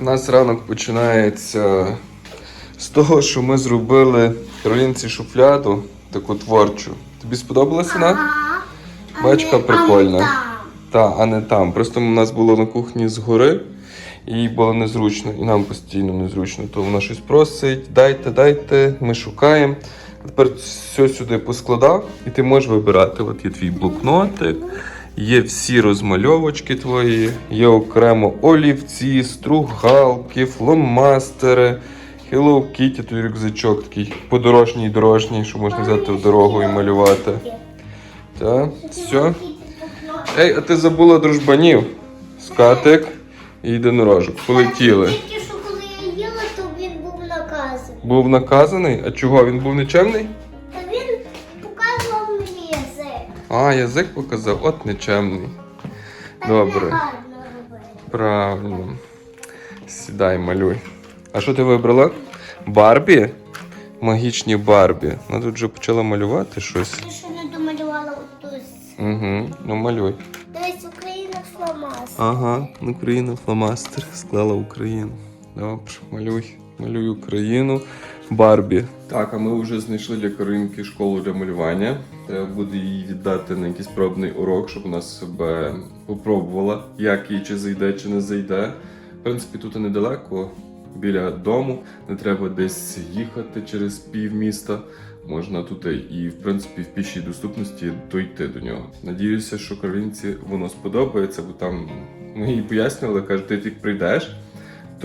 У нас ранок починається з того, що ми зробили Каролінці шуфляду, таку творчу. Тобі сподобалася вона? Ага. Бачка прикольна. Та, а не там. Просто у нас було на кухні згори, і їй було незручно, і нам постійно незручно. То вона щось просить, дайте, дайте, ми шукаємо. Тепер все сюди поскладав, і ти можеш вибирати. От є твій блокнотик, є всі розмальовочки твої, є окремо олівці, стругалки, фломастери. Hello Kitty, той рюкзачок такий подорожній дорожній, що можна взяти в дорогу і малювати. Так, все. Ей, а ти забула дружбанів. Скатик і єдинорожок. Полетіли. Тільки що коли я їла, то він був наказаний. Був наказаний? А чого? Він був нечемний? А, язик показав, от нечемний. Добре. Правильно. Сідай, малюй. А що ти вибрала? Барбі? Магічні Барбі. Вона тут вже почала малювати щось. Ти що не домалювала отут? Угу, ну малюй. Десь Україна фломас. Ага, Україна фломастер. Склала Україну. Добре, малюй. Малюй Україну. Барбі. Так, а ми вже знайшли для Каринки школу для малювання. Треба буде їй віддати на якийсь пробний урок, щоб вона себе попробувала, як їй чи зайде, чи не зайде. В принципі, тут недалеко, біля дому. Не треба десь їхати через півміста. Можна тут і, в принципі, в пішій доступності дойти до нього. Надіюся, що Каролінці воно сподобається, бо там ми їй пояснювали, каже, ти як прийдеш,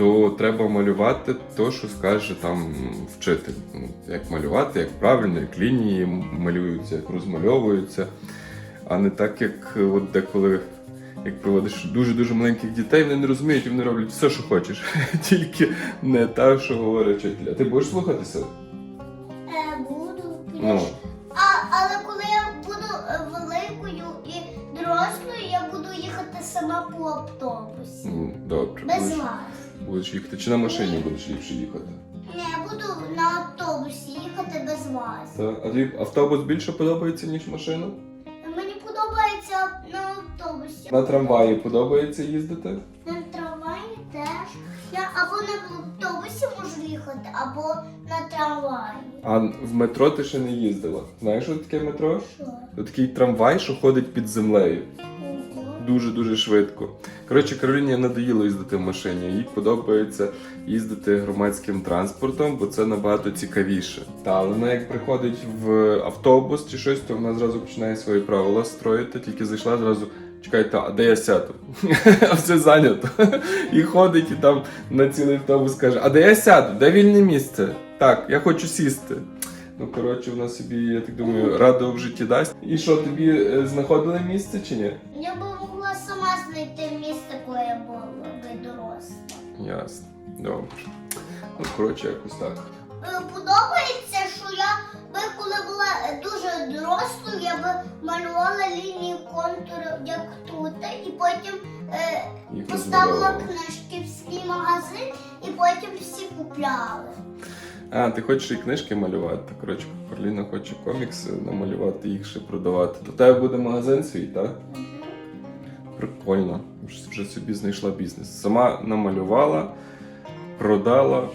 то треба малювати то, що скаже там вчитель. Ну, Як малювати, як правильно, як лінії малюються, як розмальовуються, а не так, як от деколи. Як проводиш дуже-дуже маленьких дітей, вони не розуміють, і вони роблять все, що хочеш. Тільки не те, що говорить вчитель. А ти будеш слухатися? Е, буду. Ну, А, але коли я буду е, великою і дорослою, я буду їхати сама по автобусі. добре. Без вас. Будеш їхати. Чи на машині будеш ліпше їхати? Ні, я буду на автобусі їхати без вас. Так. А тобі автобус більше подобається, ніж машина? Мені подобається на автобусі. На трамваї подобається їздити? На трамваї теж. Я або на автобусі можу їхати, або на трамваї. А в метро ти ще не їздила. Знаєш, що таке метро? Що? Такий трамвай, що ходить під землею. Дуже-дуже швидко. Коротше, Кароліні надоїло їздити в машині. Їй подобається їздити громадським транспортом, бо це набагато цікавіше. Та але вона як приходить в автобус чи щось, то вона зразу починає свої правила строїти, тільки зайшла зразу. Чекайте, а де я сяду? А все зайнято. І ходить і там на цілий автобус каже: А де я сяду? Де вільне місце? Так, я хочу сісти. Ну, коротше, вона собі, я так думаю, радо в житті дасть. І що, тобі е, знаходили місце чи ні? Я би могла сама знайти місце, коли я була би доросла. Ясно. Добре. Ну, коротше, якось так. Е, Подобається, що я би коли була е, дуже дорослою, я би малювала лінії контури, як тут, і потім е, Їх поставила розмальовувала. книжки в свій магазин, і потім всі купляли. А, ти хочеш і книжки малювати. Коротше, Карліна хоче комікси намалювати, їх ще продавати. То в тебе буде магазин свій, так? Прикольно. Вже- собі знайшла бізнес. Сама намалювала, продала.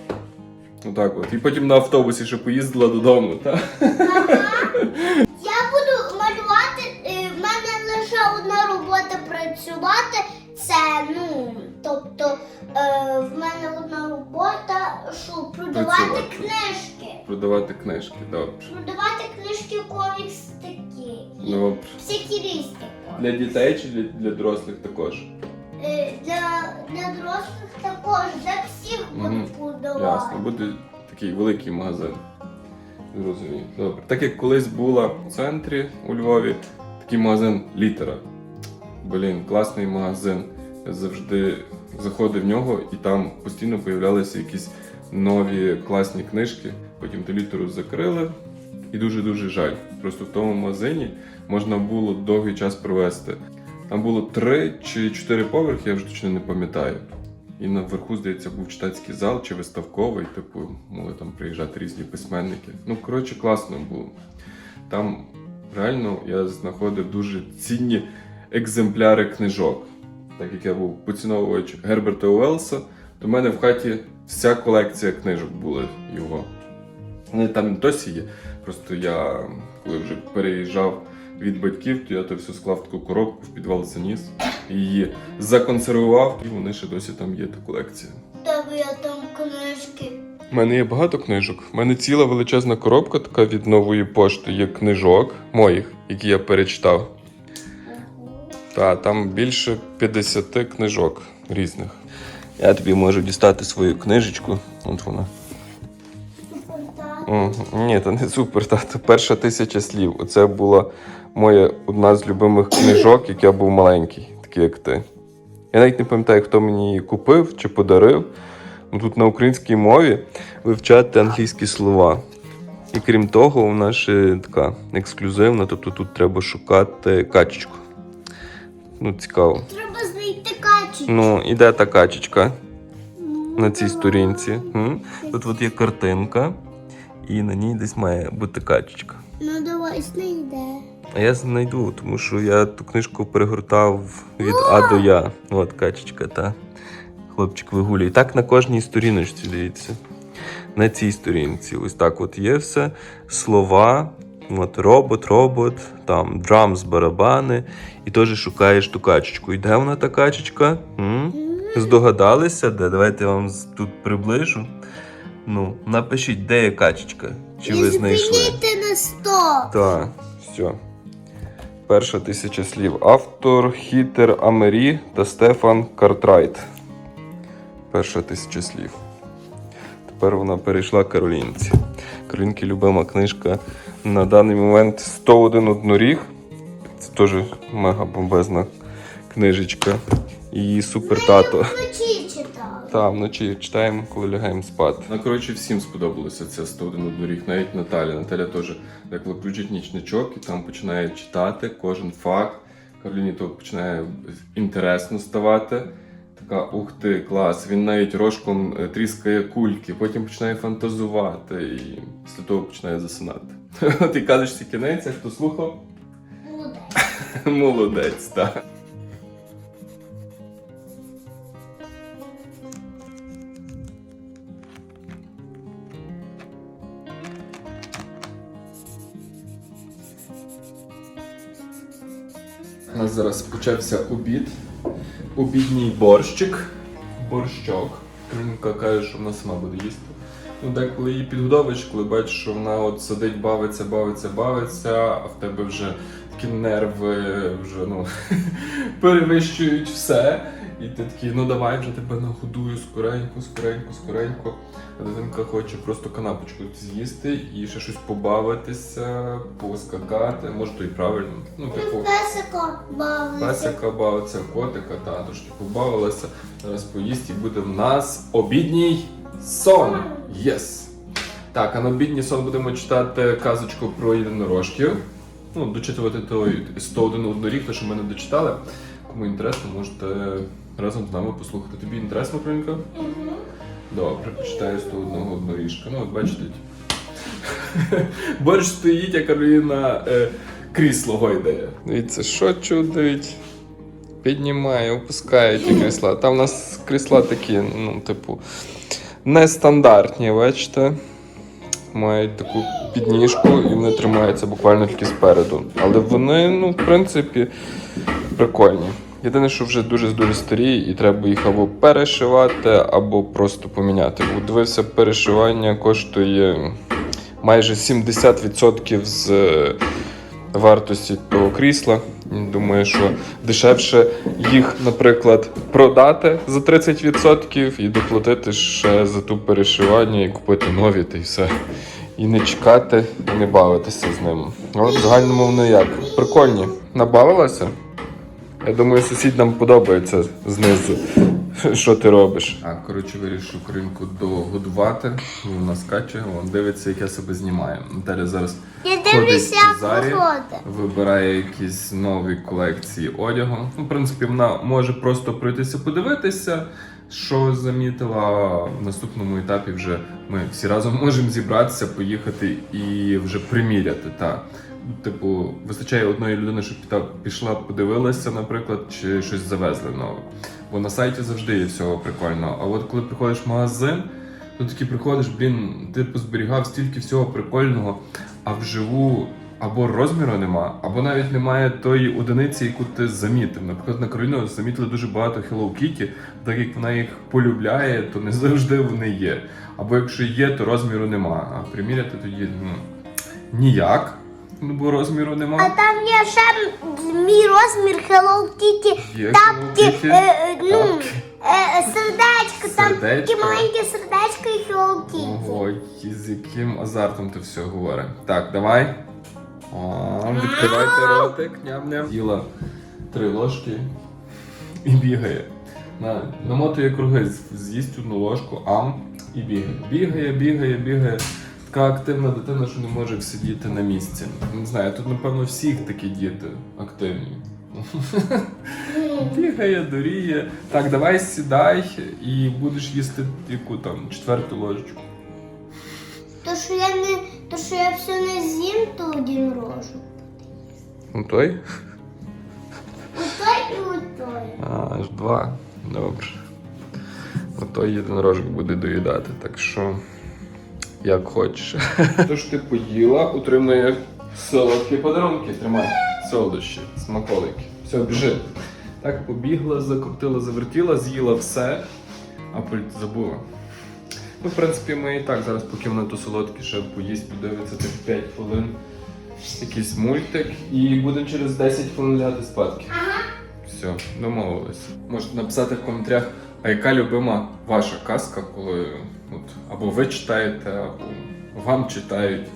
Отак от. І потім на автобусі ще поїздила додому, так? Я буду малювати. е, В мене лише одна робота працювати. Це ну, тобто е, в мене одна робота, що продавати Працювати. книжки. Продавати книжки, добре. Продавати книжки комікс такі. Добре. всякі різні. Для дітей чи для, для дорослих також? Е, Для, для дорослих також, для всіх Мгм. буду продавати. Ясно, буде такий великий магазин. Зрозумів. Добре. Так як колись була в центрі у Львові, такий магазин літера. Блін, класний магазин. Я завжди заходив в нього і там постійно появлялися якісь нові класні книжки. Потім ту літеру закрили. І дуже-дуже жаль. Просто в тому магазині можна було довгий час провести. Там було три чи чотири поверхи, я вже точно не пам'ятаю. І наверху, здається, був читацький зал чи виставковий, типу, могли там приїжджати різні письменники. Ну, коротше, класно було. Там реально я знаходив дуже цінні екземпляри книжок. Так як я був поціновувач Герберта Уелса, то в мене в хаті вся колекція книжок була його. Вони там досі є. Просто я, коли вже переїжджав від батьків, то я то все склав таку коробку, в підвал заніс, її законсервував, і вони ще досі там є та колекція. Тебе я там книжки. У мене є багато книжок. У мене ціла величезна коробка така від нової пошти є книжок моїх, які я перечитав. Та там більше 50 книжок різних. Я тобі можу дістати свою книжечку. От вона. Ні, це не супер, тато. Перша тисяча слів. Оце була моя одна з любимих книжок, як я був маленький, такий як ти. Я навіть не пам'ятаю, хто мені її купив чи подарив. Ну, Тут на українській мові вивчати англійські слова. І крім того, вона ще така ексклюзивна, тобто тут треба шукати качечку. Ну, цікаво. Треба знайти качу. Ну, і де та качечка? на цій сторінці. Тут от є картинка, і на ній десь має бути качечка. Ну давай знайде. А я знайду, тому що я ту книжку перегортав від А до Я. От качечка, та. Хлопчик вигулює. Так на кожній сторіночці, дивіться. На цій сторінці. Ось так от є все. Слова. От робот, робот, там драмс, барабани. І теж шукаєш ту качечку. І де вона та качечка? М? Здогадалися, де? Давайте я вам тут приближу. Ну, напишіть, де є качечка. Чи ви знайшли? Зупиніти на сто. Так, все. Перша тисяча слів. Автор Хітер Амері та Стефан Картрайт. Перша тисяча слів. Тепер вона перейшла Каролінці. Каролінки любима книжка. На даний момент 101 одноріг. Це теж мега бомбезна книжечка. І супер тато. Вночі читала. Так, вночі читаємо, коли лягаємо спати. Ну, коротше, всім сподобалося це 101 одноріг, навіть Наталі. Наталя теж деколи включить нічничок і там починає читати кожен факт. Кароліні то починає інтересно ставати. Така, ух ти, клас. Він навіть рожком е, тріскає кульки, потім починає фантазувати і після того починає засинати. Ти кажеш кінець, а хто слухав? Буде. Молодець, так. Зараз почався обід. Обідній борщик. Борщок. Кринка каже, що вона сама буде їсти. Ну, деколи її підгодовуєш, коли бачиш, що вона от сидить, бавиться, бавиться, бавиться, а в тебе вже такі нерви вже ну, перевищують все. І ти такий, ну давай вже тебе нагодую скоренько, скоренько, скоренько. А дитинка хоче просто канапочку з'їсти і ще щось побавитися, поскакати. Може, то і правильно. Ну, типу. Песико бавиться. Песика бавиться, котика, та трошки побавилася. Зараз поїсть і буде в нас обідній сон. Єс! Так, а на обідній сон будемо читати казочку про єдинорожків. Ну, дочитувати той 101 одноріг, те, що ми не дочитали. Кому інтересно, можете разом з нами послухати. Тобі інтересно, Кринка? Мгм. Добре, почитаю 101 одноріжка. Ну, от бачите. Борщ стоїть, а Кароліна е, крісло гойдає. Дивіться, що чудить. Піднімає, опускає ті крісла. Там у нас крісла такі, ну, типу, нестандартні, бачите. Мають таку підніжку і вони тримаються буквально тільки спереду. Але вони, ну, в принципі, прикольні. Єдине, що вже дуже дуже старі, і треба їх або перешивати, або просто поміняти. Дивився, перешивання коштує майже 70% з е, вартості того крісла. Думаю, що дешевше їх, наприклад, продати за 30% і доплатити ще за ту перешивання і купити нові та й все. І не чекати, і не бавитися з ними. От в загальному воно як? Прикольні. Набавилася? Я думаю, сусідам подобається знизу, що ти робиш. А, коротше, вирішив кринку догодувати. Вона скаче, вон дивиться, як я себе знімаю. Наталя зараз Я ходить дивлюся, в як зарі, вибирає якісь нові колекції одягу. Ну, в принципі, вона може просто пройтися подивитися, що замітила. А В наступному етапі вже ми всі разом можемо зібратися, поїхати і вже приміряти. Та. Типу, вистачає одної людини, щоб та пішла, подивилася, наприклад, чи щось завезли нове. Бо на сайті завжди є всього прикольного. А от коли приходиш в магазин, то таки приходиш, блін, ти позберігав стільки всього прикольного, а вживу або розміру нема, або навіть немає тої одиниці, яку ти замітив. Наприклад, на Кароліну замітили дуже багато Hello Kitty, так як вона їх полюбляє, то не завжди вони є. Або якщо є, то розміру нема. А приміряти тоді ну, ніяк, бо розміру А там є ще мій розмір Hello Kitty. Є Тапки, Hello Kitty. е, е, ну, Тапки. е, сердечко, там Сердечко. такі маленькі сердечко і Hello Kitty. Ого, і з яким азартом ти все говориш. Так, давай. О, відкривайте ротик, ням-ням. Їла три ложки і бігає. На, намотує круги, з- з'їсть одну ложку, ам і бігає. Бігає, бігає, бігає. Така активна дитина, що не може сидіти на місці. Не знаю, тут, напевно, всіх такі діти активні. Бігає, доріє. Так, давай сідай і будеш їсти яку там четверту ложечку. То, що я не, то, що я все не з'їм, то один рожу. Ну той? Отой і отой. А, аж два. Добре. Ото єдинорожок буде доїдати, так що як хочеш. Тож ти поїла, отримує солодкі подарунки. Тримай. Солодощі, смаколики. Все, біжи. Так побігла, закрутила, завертіла, з'їла все, а пульт забула. Ну, в принципі, ми і так зараз, поки вона то солодке ще поїсть, подивиться тих 5 хвилин. Якийсь мультик, і будемо через 10 хвилин лягати спадки. Все, домовилися. Можете написати в коментарях, а яка любима ваша казка, коли от, або ви читаєте, або вам читають,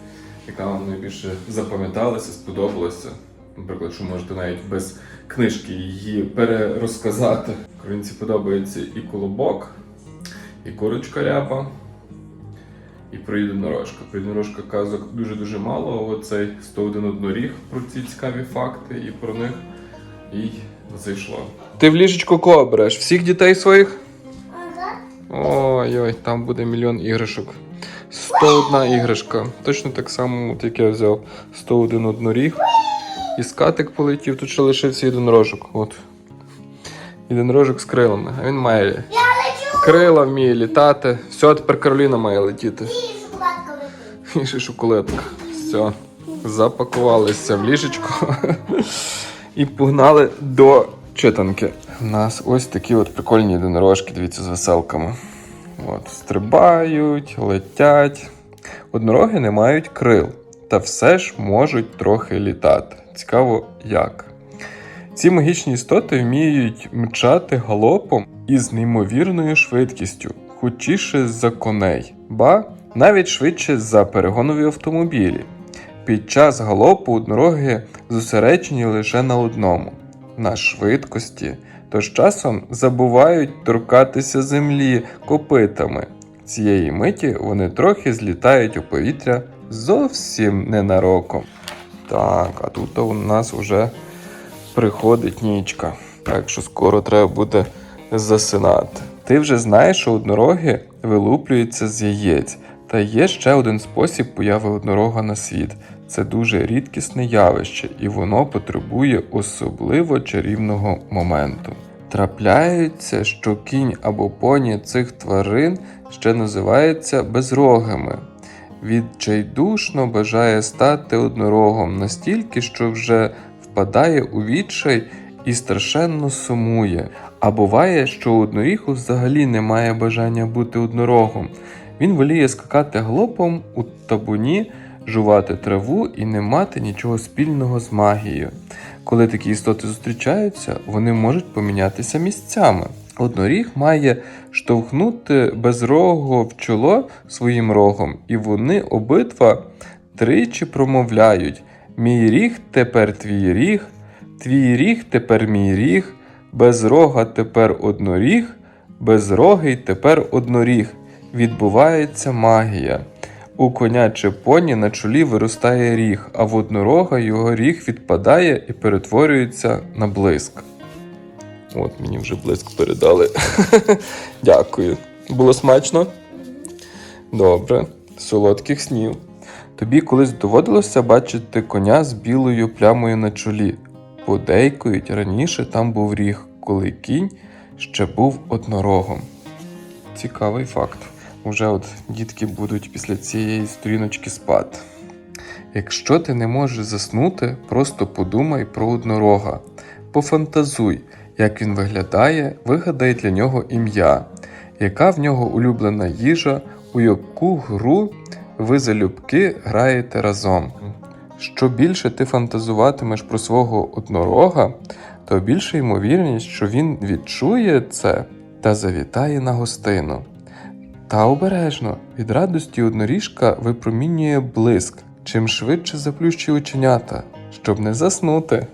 яка вам найбільше запам'яталася, сподобалася. Наприклад, що можете навіть без книжки її перерозказати. Українці подобається і колобок, і курочка ряба, і про єдинорожка. Про єдинорожка казок дуже-дуже мало, оцей 101 одноріг про ці цікаві факти і про них і зайшло. Ти в ліжечко кого? Всіх дітей своїх? Ой-ой, там буде мільйон іграшок. 101 іграшка. Точно так само, от як я взяв 101 одноріг. І скатик полетів, тут ще лишився єдинорожок. От. Єдинорожок з крилами. А він має Я лечу крила, вміє літати. Все, тепер Кароліна має летіти. І ще шоколадка. Все. Запакувалися в ліжечко і погнали до читанки. У нас ось такі от прикольні єдинорожки, дивіться, з веселками. От, стрибають, летять. Однороги не мають крил, та все ж можуть трохи літати. Цікаво, як. Ці магічні істоти вміють мчати галопом із неймовірною швидкістю, хутчіше за коней, ба навіть швидше за перегонові автомобілі. Під час галопу однороги зосереджені лише на одному на швидкості, тож часом забувають торкатися землі копитами. Цієї миті вони трохи злітають у повітря зовсім ненароком. Так, а тут у нас вже приходить нічка. Так що скоро треба буде засинати. Ти вже знаєш, що однороги вилуплюються з яєць. Та є ще один спосіб появи однорога на світ. Це дуже рідкісне явище, і воно потребує особливо чарівного моменту. Трапляється, що кінь або поні цих тварин ще називаються безрогами. Відчайдушно бажає стати однорогом настільки, що вже впадає у відчай і страшенно сумує. А буває, що у однорігу взагалі немає бажання бути однорогом. Він воліє скакати галопом у табуні, жувати траву і не мати нічого спільного з магією. Коли такі істоти зустрічаються, вони можуть помінятися місцями. Одноріг має штовхнути безрогого в чоло своїм рогом, і вони обидва тричі промовляють: Мій ріг тепер твій ріг, твій ріг тепер мій ріг, без рога тепер одноріг, безрогий тепер одноріг. Відбувається магія. У коня чи поні на чолі виростає ріг, а в однорога його ріг відпадає і перетворюється на блиск. От мені вже блиск передали. Дякую. Було смачно? Добре, солодких снів. Тобі колись доводилося бачити коня з білою плямою на чолі. Подейкують, раніше там був ріг, коли кінь ще був однорогом. Цікавий факт. Уже от дітки будуть після цієї сторіночки спати. Якщо ти не можеш заснути, просто подумай про однорога. Пофантазуй, як він виглядає, вигадай для нього ім'я, яка в нього улюблена їжа, у яку гру ви залюбки граєте разом. Що більше ти фантазуватимеш про свого однорога, то більша ймовірність, що він відчує це та завітає на гостину. Та обережно, від радості одноріжка випромінює блиск, чим швидше заплющує оченята, щоб не заснути.